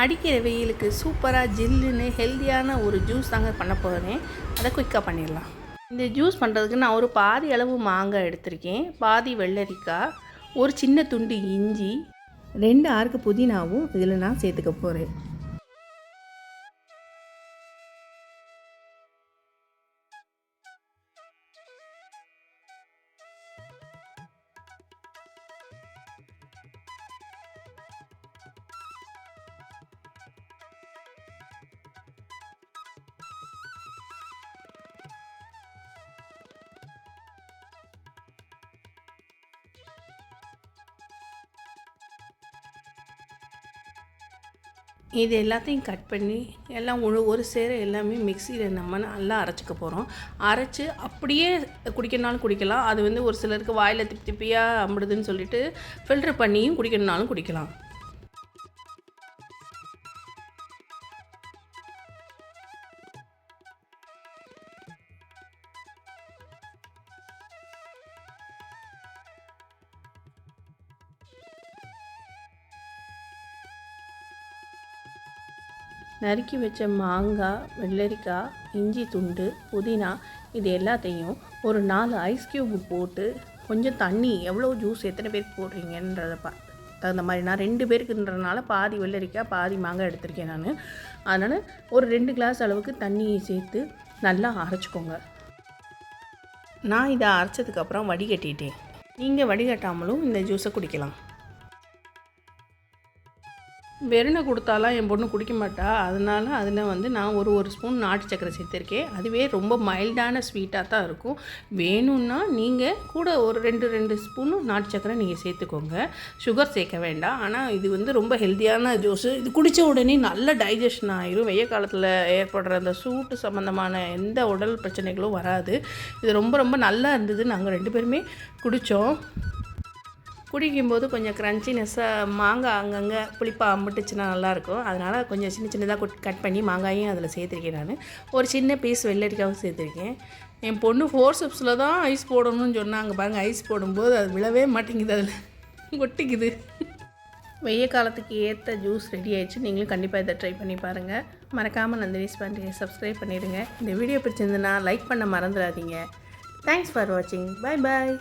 அடிக்கிற வெயிலுக்கு சூப்பராக ஜில்லுன்னு ஹெல்த்தியான ஒரு ஜூஸ் தாங்க பண்ண போகிறேன் அதை குயிக்காக பண்ணிடலாம். இந்த ஜூஸ் பண்ணுறதுக்கு நான் ஒரு பாதி அளவு மாங்காய் எடுத்திருக்கேன். பாதி வெள்ளரிக்காய் ஒரு சின்ன துண்டு இஞ்சி ரெண்டு ஆறுக்கு புதினாவும் இதில் நான் சேர்த்துக்க போகிறேன் இது எல்லாத்தையும் கட் பண்ணி எல்லாம் ஒரு ஒரு சேர எல்லாமே மிக்சியில் நம்ம நல்லா அரைச்சிக்க போகிறோம் அரைச்சி அப்படியே குடிக்கணுனாலும் குடிக்கலாம். அது வந்து ஒரு சிலருக்கு வாயில் திப்பி திப்பியாக அம்பிடுதுன்னு சொல்லிட்டு ஃபில்டர் பண்ணியும் குடிக்கணுனாலும் குடிக்கலாம். நறுக்கி வச்ச மாங்காய் வெள்ளரிக்காய் இஞ்சி துண்டு புதினா இது எல்லாத்தையும் ஒரு நாலு ஐஸ் கியூப் போட்டு கொஞ்சம் தண்ணி எவ்வளோ ஜூஸ் எத்தனை பேருக்கு போடுறீங்கன்றத பா தகுந்த மாதிரி. நான் ரெண்டு பேருக்குன்றனால பாதி வெள்ளரிக்காய் பாதி மாங்காய் எடுத்திருக்கேன் நான். அதனால் ஒரு ரெண்டு கிளாஸ் அளவுக்கு தண்ணியை சேர்த்து நல்லா அரைச்சிக்கோங்க. நான் இதை அரைச்சதுக்கப்புறம் வடிகட்டிட்டேன். நீங்கள் வடிகட்டாமலும் இந்த ஜூஸை குடிக்கலாம். வெறுனை கொடுத்தாலாம் என் பொண்ணு குடிக்க மாட்டா. அதனால அதில் வந்து நான் ஒரு ஒரு ஸ்பூன் நாட்டு சக்கரை சேர்த்துருக்கேன். அதுவே ரொம்ப மைல்டான ஸ்வீட்டாக தான் இருக்கும். வேணும்னா நீங்கள் கூட ஒரு ரெண்டு ரெண்டு ஸ்பூனும் நாட்டு சக்கரை நீங்கள் சேர்த்துக்கோங்க. சுகர் சேர்க்க வேண்டாம். ஆனால் இது வந்து ரொம்ப ஹெல்த்தியான ஜூஸு இது குடித்த உடனே நல்ல டைஜஷன் ஆயிரும். வெய்ய காலத்தில் ஏற்படுற அந்த சூட்டு சம்மந்தமான எந்த உடல் பிரச்சனைகளும் வராது. இது ரொம்ப ரொம்ப நல்லா இருந்தது நாங்கள் ரெண்டு பேருமே குடித்தோம் குடிக்கும்போது கொஞ்சம் க்ரன்ச்சினஸ்ஸாக மாங்காய் அங்கங்கே புளிப்பாக அம்பிட்டுச்சுன்னா நல்லாயிருக்கும் அதனால் கொஞ்சம் சின்ன சின்னதாக கட் பண்ணி மாங்காயும் அதில் சேர்த்துருக்கேன் நான். ஒரு சின்ன பீஸ் வெள்ளரிக்காவும் சேர்த்துருக்கேன். என் பொண்ணு ஃபோர் சிப்ஸில் தான் ஐஸ் போடணும்னு சொன்னாங்க. பாருங்கள் ஐஸ் போடும்போது அது விழவே மாட்டேங்குது அதில். ஒட்டிக்குது வெய்ய காலத்துக்கு ஏற்ற ஜூஸ் ரெடி ஆயிடுச்சு. நீங்களும் கண்டிப்பாக இதை ட்ரை பண்ணி பாருங்கள் மறக்காமல் நந்தினிஸ் பண்ணுறீங்க சப்ஸ்கிரைப் பண்ணிடுங்க. இந்த வீடியோ பிடிச்சிருந்துன்னா லைக் பண்ண மறந்துடாதீங்க. தேங்க்ஸ் ஃபார் வாட்சிங் பாய் பாய்